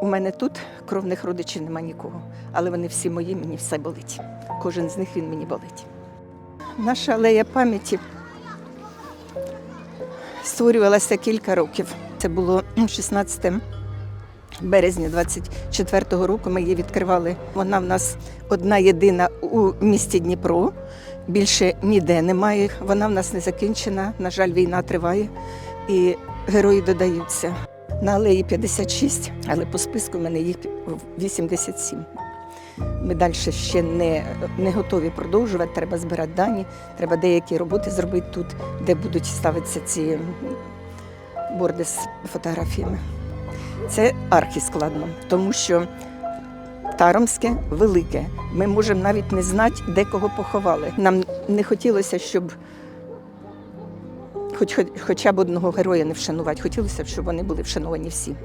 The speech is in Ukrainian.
У мене тут кровних родичів нема нікого, але вони всі мої, мені все болить. Кожен з них він мені болить. Наша алея пам'яті створювалася кілька років. Це було 16 березня 24-го року. Ми її відкривали. Вона в нас одна єдина у місті Дніпро. Більше ніде немає. Вона в нас не закінчена. На жаль, війна триває і герої додаються. На алеї 56, але по списку в мене їх 87. Ми далі ще не, не готові продовжувати. Треба збирати дані, треба деякі роботи зробити тут, де будуть ставитися ці борди з фотографіями. Це архіскладно, тому що Таромське велике. Ми можемо навіть не знати, де кого поховали. Нам не хотілося, щоб хоч, хоч, хоча б одного героя не вшанувати. Хотілося б, щоб вони були вшановані всі.